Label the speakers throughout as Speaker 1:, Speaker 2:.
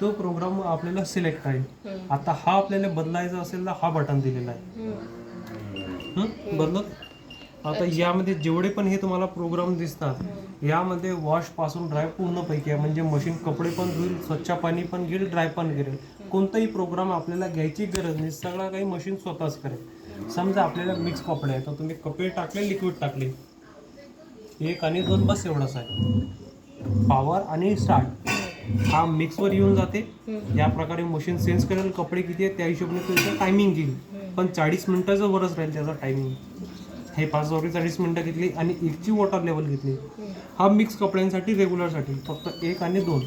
Speaker 1: तो प्रोग्राम आपल्याला सिलेक्ट आहे. आता हा आपल्याला बदलायचा असेल तर हा बटन दिलेला आहे? बदलत आता यामध्ये जेवढे पण हे तुम्हाला प्रोग्राम दिसतात यामध्ये वॉशपासून ड्राय पूर्णपैकी आहे. म्हणजे मशीन कपडे पण धुईल स्वच्छ पाणी पण घेईल ड्राय पण करेल. कोणताही प्रोग्राम आपल्याला घ्यायची गरज नाही. सगळा काही मशीन स्वतःच करेल. समजा आपल्याला मिक्स कपडे आहे तर तुम्ही कपडे टाकले लिक्विड टाकले. एक आणि दोन बस एवढंच आहे. पॉवर आणि स्टार्ट हा मिक्सवर येऊन जाते. या प्रकारे मशीन सेन्स करेल कपडे किती आहेत त्या हिशोबाने तुमचं टायमिंग घेईल. पण चाळीस मिनिटाचं वरच राहील त्याचा टायमिंग हे पाच सॉरी चाळीस मिनिटं घेतली आणि एकची वॉटर लेवल घेतली. हा मिक्स कपड्यांसाठी रेग्युलरसाठी फक्त एक आणि दोन.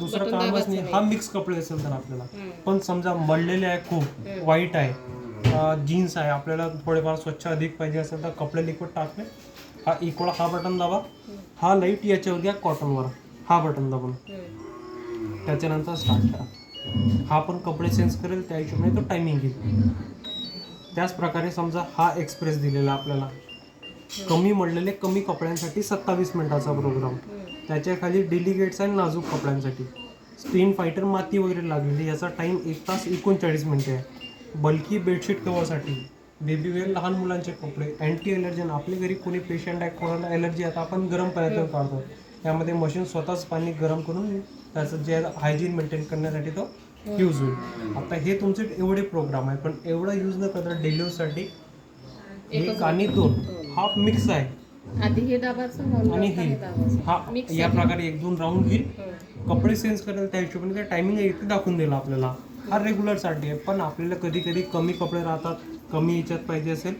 Speaker 2: दुसरं
Speaker 1: कामच नाही. हा मिक्स कपडे असेल तर आपल्याला. पण समजा मळलेले आहे खूप वाईट आहे जीन्स आहे आपल्याला थोडेफार स्वच्छ अधिक पाहिजे असेल तर कपडे लिक्विड टाकले. हा इकोळा हा बटन दाबा. हा लाइट याच्यावर घ्या कॉटनवर हा बटन दाबून. त्याच्यानंतर स्टार्ट करा. हा पण कपडे चेंज करेल त्या हिशोबाने तो टायमिंग घेईल. त्याच प्रकारे समजा हा एक्सप्रेस दिलेला आपल्याला. कमी म्हणलेले कमी कपड्यांसाठी सत्तावीस मिनिटाचा प्रोग्राम त्याच्याखाली डेलिगेट्स आणि नाजूक कपड्यांसाठी. स्टीन फायटर माती वगैरे लागलेली याचा टाईम एक तास एकोणचाळीस मिनिटे आहे. बल्की बेडशीट कवरसाठी बेबी वेअर लहान मुलांचे कपडे अँटी एलर्जन आपल्या घरी कोणी पेशंट आहे कोणाला एलर्जी आता आपण गरम पाण्यातून काढतो यामध्ये मशीन स्वतःच पाणी गरम करून त्याचं जे हायजीन मेंटेन करण्यासाठी तो यूज होईल. आता हे तुमचे एवढे प्रोग्राम आहे पण एवढा यूज न करता डेली यूजसाठी एक आणि दोन हा मिक्स आहे.
Speaker 2: आधी हे दाबाचं नंतर
Speaker 1: आणि
Speaker 2: हे
Speaker 1: हे. हा या. प्रकारे एक दोन राऊंड घेईल.
Speaker 2: हम्म.
Speaker 1: कपडे सेन्स करेल त्या हिशोबाने त्या टायमिंग इथे दाखवून दिला आपल्याला. हा रेग्युलरसाठी आहे पण आपल्याला कधी कधी कमी कपडे राहतात. कमी याच्यात पाहिजे असेल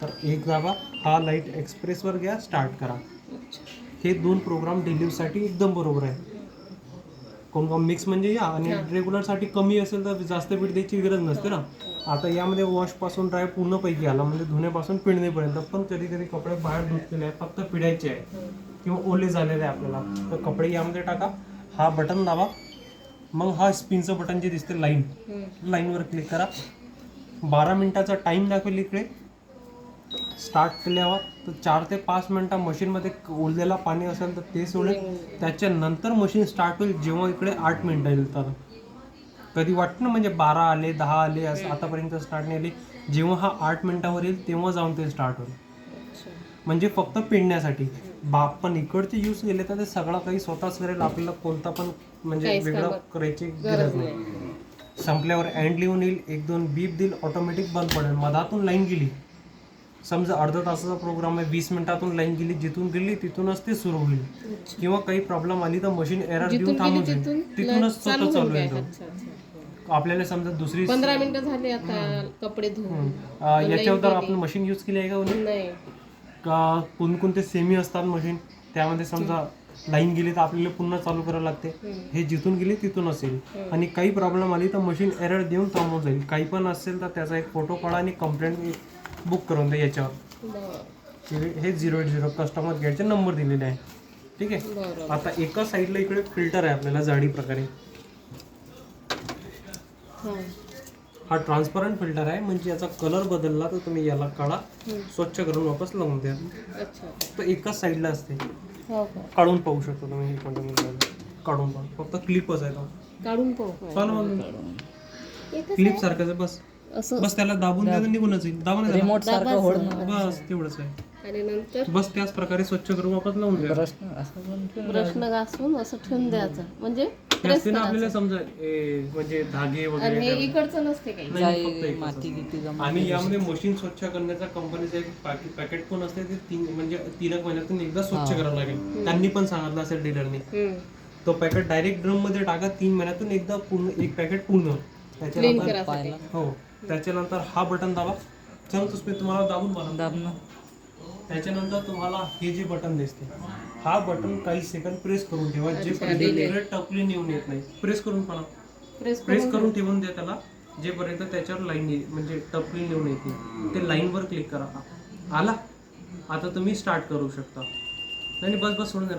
Speaker 1: तर एक दाबा हा लाइट एक्सप्रेसवर घ्या स्टार्ट करा. हे दोन प्रोग्राम डिलिव्हसाठी एकदम बरोबर आहे. कोण कोण मिक्स म्हणजे या आणि रेग्युलरसाठी कमी असेल तर जास्त पीठ द्यायची गरज नसते ना. आता यामध्ये वॉशपासून ड्राय पूर्णपैकी आला म्हणजे धुण्यापासून पिळणेपर्यंत पण कधी कधी कपडे बाहेर धुतलेले आहे फक्त पिळायचे आहे किंवा ओले झालेले आहे आपल्याला. तर कपडे यामध्ये टाका हा बटन दाबा मग हा स्पिनचं बटन जे दिसते लाईन. लाईनवर क्लिक करा. बारा मिनिटाचा टाईम दाखवेल इकडे. स्टार्ट केल्यावर तर चार ते पाच मिनिटा मशीनमध्ये ओललेला पाणी असेल तर ते सोडेल. त्याच्यानंतर मशीन स्टार्ट होईल जेव्हा इकडे आठ मिनिटं येईल तर. कधी वाटतं ना म्हणजे बारा आले दहा आले असं आतापर्यंत स्टार्ट नाही आले. जेव्हा हा आठ मिनिटावर येईल तेव्हा जाऊन ते स्टार्ट होईल. म्हणजे फक्त पिळण्यासाठी बाप पण इकडचे यूज केले तर ते सगळं काही स्वतःच करेल. आपल्याला कोणता पण म्हणजे वेगळं करायची
Speaker 2: गरज नाही.
Speaker 1: संपल्यावर अँड लिहून येईल. एक दोन बीप देईल ऑटोमॅटिक बंद पडेल. मधातून लाईन गेली. समजा अर्धा तासाचा प्रोग्राम आहे वीस मिनिटातून लाईन गेली. जिथून गेली तिथूनच ते सुरू होईल. किंवा काही प्रॉब्लेम आली तर मशीन एरर देऊन थांबून जाईल.
Speaker 2: तिथून
Speaker 1: तिथूनच
Speaker 2: चालू
Speaker 1: स्वतः चालू येतो. आपल्याला समजा दुसरी
Speaker 2: पंधरा मिनिटं झाले आता कपडे
Speaker 1: याच्यावर आपण मशीन यूज केली आहे का कोणी?
Speaker 2: नाही.
Speaker 1: का कोणकोणते सेमी असतात मशीन त्यामध्ये समजा लाईन गेली तर आपल्याला पुन्हा चालू करावं लागते. हे जिथून गेली तिथून असेल. आणि काही प्रॉब्लेम आली तर मशीन एरर देऊन थांबवून जाईल. काही पण असेल तर त्याचा एक फोटो काढा आणि कंप्लेंट बुक करून द्या याच्यावर. हे- झिरो एट झिरो कस्टमर केअरचे नंबर दिलेले आहे. ठीक आहे? आता एका साईडला इकडे फिल्टर आहे आपल्याला जाडी प्रकारे.
Speaker 2: हां
Speaker 1: ट्रान्सपरंट फिल्टर आहे. म्हणजे याचा कलर बदलला तर तुम्ही याला काढा. स्वच्छ करून वापस लावून द्या. तर एकाच साईडला असते. काढून पाहू शकतो तुम्ही हे पण तुम्ही काढून पाहू. फक्त क्लिपच आहे तो.
Speaker 2: काढून पाहू.
Speaker 1: चालू मग.
Speaker 2: एकच
Speaker 1: क्लिप सारखंच आहे बस.
Speaker 2: असं
Speaker 1: बस त्याला दाबून द्या तर निघूनच येईल. दाबा नाही
Speaker 3: रिमोट सारखं होड
Speaker 1: त्याला. बस तेवढंच आहे.
Speaker 2: आणि नंतर?
Speaker 1: बस त्याच प्रकारे स्वच्छ करून वापस लावून द्या.
Speaker 3: प्रश्न
Speaker 2: घासून असं ठेवून द्यायचं. म्हणजे
Speaker 1: हे
Speaker 2: प्रेस करायचं
Speaker 1: आपल्याला समजा म्हणजे धागे
Speaker 2: आणि
Speaker 1: वगैरे
Speaker 2: हे इकडचं नसते काही.
Speaker 1: नाही,
Speaker 3: जाई,
Speaker 1: फक्त एकच
Speaker 3: माती किती जमा
Speaker 1: आणि यामध्ये मशीन स्वच्छ करण्याचा कंपनीचा एक पॅकेट पॅकेट पण असते ते तीन म्हणजे तीन एक महिन्यातून एकदा स्वच्छ करावं लागेल. त्यांनी पण सांगितलं असेल डीलरने
Speaker 2: हम्म.
Speaker 1: तो पॅकेट डायरेक्ट ड्रममध्ये टाका तीन महिन्यातून एकदा पूर्ण एक पॅकेट पूर्ण त्याच्यानंतर
Speaker 2: करायसाठी.
Speaker 1: हो. त्याच्यानंतर हा बटन दाबा. सांगतोच मी तुम्हाला दाबून बघा.
Speaker 3: दाबणं
Speaker 1: त्याच्यानंतर तुम्हाला हे जे बटन दिसते हा बटन काही सेकंद प्रेस करून ठेवा जे पर्यंत टपली नेऊन येत नाही. प्रेस करून पण
Speaker 2: प्रेस
Speaker 1: प्रेस करून ठेवून द्या त्याला जेपर्यंत त्याच्यावर लाईन येईल म्हणजे टपली लिहून येते ते लाईनवर क्लिक करा. आला. आता तुम्ही स्टार्ट करू शकता. नाही बस बस सोडून द्या.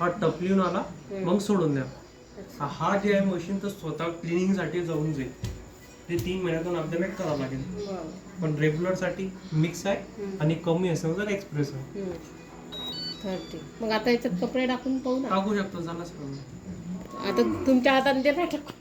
Speaker 1: हा टपली येऊन आला. मग सोडून द्या. हा जे आहे मशीन तर स्वतः क्लिनिंगसाठी जाऊन जाईल. ते तीन महिन्यातून अपडेट करावं लागेल. पण रेग्युलरसाठी मिक्स आहे. आणि कमी असेल तर एक्सप्रेस आहे.
Speaker 2: थर्टी मग आता याच्यात कपडे टाकून पाहू ना
Speaker 1: टाकू शकतो झालंच कमी
Speaker 2: आता तुमच्या हाताने ते नाही टाकू